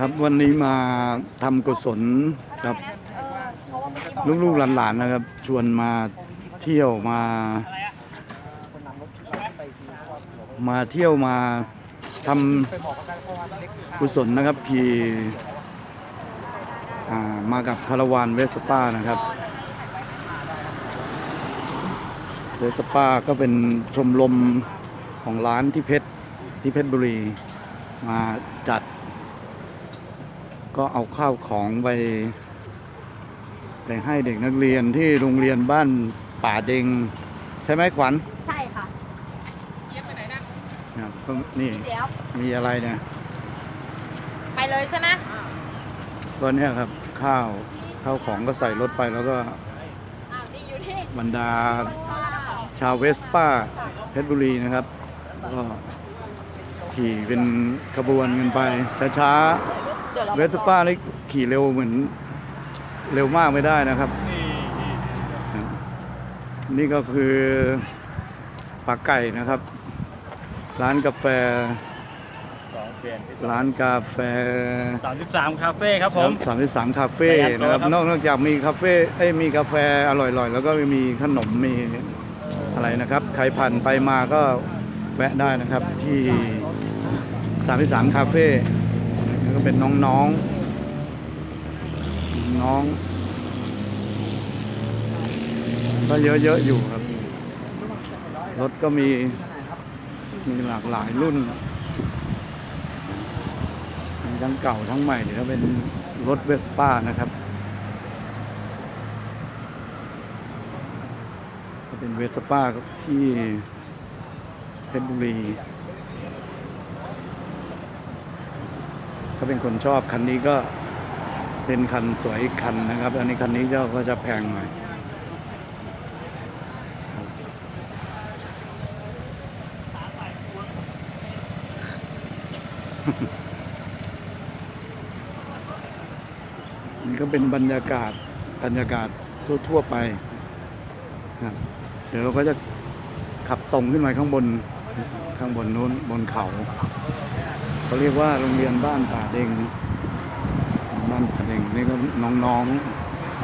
ครับวันนี้มาทำกุศลกับลูกๆหลานๆนะครับ ชวนมาเที่ยวมา มาเที่ยวมาทำกุศลนะครับขี่ามากับคาราวานเวสป้านะครับเวสป้าก็เป็นชมรมของร้านที่เพชรที่เพชรบุรีมาจัด ก็เอาข้าวของไปไปให้เด็กนักเรียนที่โรงเรียนบ้านป่าเดง ใช่ไหมขวัญใช่ค่ะครับก็นี่เดี๋ยวมีอะไรเนี่ยไปเลยใช่ไหมก็เนี่ยครับข้าวข้าวของก็ใส่รถไปแล้วก็อ้าวนี่อยู่ที่บรรดา ชาวเวสป้าเพชรบุรีนะครับ ก็ขี่เป็นขบวนกันไปช้าๆเดี๋ยวเราเวสป้านี่ขี่เร็วเหมือน เร็วมากไม่ได้นะครับ นี่ก็คือปลาไก่นะครับ ร้านกาแฟสองเปลี่ยนร้านกาแฟสามสิบสามคาเฟ่ครับผม สามสิบสามคาเฟ่ไปยันโต๊ะนะครับครับ นอกนอกจากมีคาเฟ่เอ้ยมีกาแฟอร่อยๆ แล้วก็มีขนมมีอะไรนะครับ ใครผ่านไปมาก็แวะได้นะครับที่สามสิบสามคาเฟ่แล้ว ก็เป็นน้องๆน้อง ก็เยอะๆอยู่ครับ รถก็มีมีหลากหลายรุ่นมีทั้งเก่าทั้งใหม่เดี๋ยวเป็นรถเวสป้านะครับ เป็นเวสป้าที่เพชรบุรี ก็เป็นคนชอบคันนี้ก็เป็นคันสวยคันนะครับ อันนี้คันนี้ก็ก็จะแพงหน่อยนี่ก็เป็นบรรยากาศบรรยากาศทั่ว ๆ ไปครับเดี๋ยวเราก็จะขับตรงขึ้นมาข้างบนข้างบนนู้นบนเขา เขาเรียกว่าโรงเรียนบ้านป่าเด้งบ้านป่าเด้งนี่ก็น้อง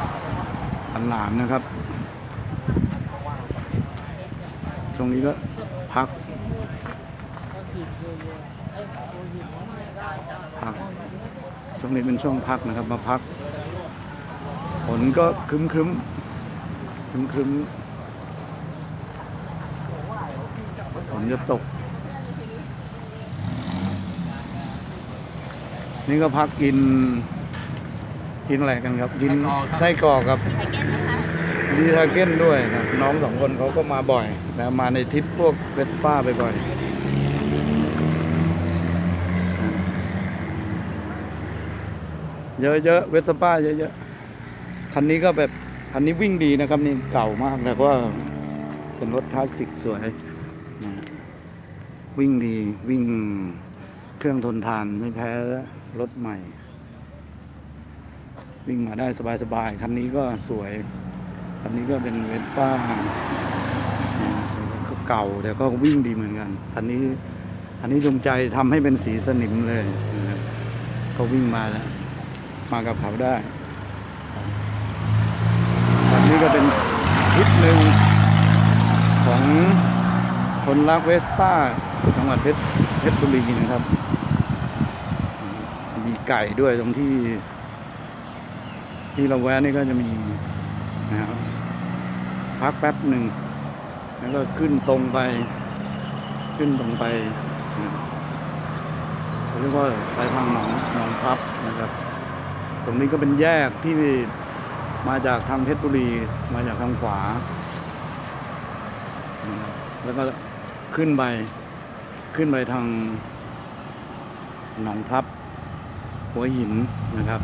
ๆหลานๆนะครับตรงนี้ก็พักพักช่วงนี้เป็นช่วงพักนะครับ มาพักฝนก็ครึ้มครึ้มครึ้มครึ้มฝนจะตก นี่ก็พักกิน กินอะไรกันครับ กินไส้กรอกกับไปเก็ตนะคะดีทาเก้นด้วยนะน้องสองคนเขาก็มาบ่อยนะมาในทริปพวกเวสป้าไปบ่อยเยอะๆเวสป้าเยอะๆคันนี้ก็แบบคันนี้วิ่งดีนะครับนี่เก่ามากแต่ว่าเป็นรถคลาสสิกสวยนะวิ่งดีวิ่ง เครื่องทนทานไม่แพ้รถใหม่ วิ่งมาได้สบายๆคันนี้ก็สวย คันนี้ก็เป็นเวสป้าก็เก่าแต่ก็วิ่งดีเหมือนกันคันนี้คันนี้จงใจทำให้เป็นสีสนิมเลยนะครับก็วิ่งมาแล้วมากับเขาได้คันนี้ก็เป็นทริปหนึ่งของคนรักเวสป้าจังหวัดเพชรเพชรบุรีนะครับ ไก่ด้วยตรงที่ ที่เราแวะนี่ก็จะมีนะครับพักแป๊บหนึ่ง แล้วก็ขึ้นตรงไป ขึ้นตรงไปเรียกว่าไปทางหนองหนองพลับนะครับ ตรงนี้ก็เป็นแยกที่มาจากทางเพชรบุรี มาจากทางขวา แล้วก็ขึ้นไป ขึ้นไปทางหนองพลับ หัวหินนะครับ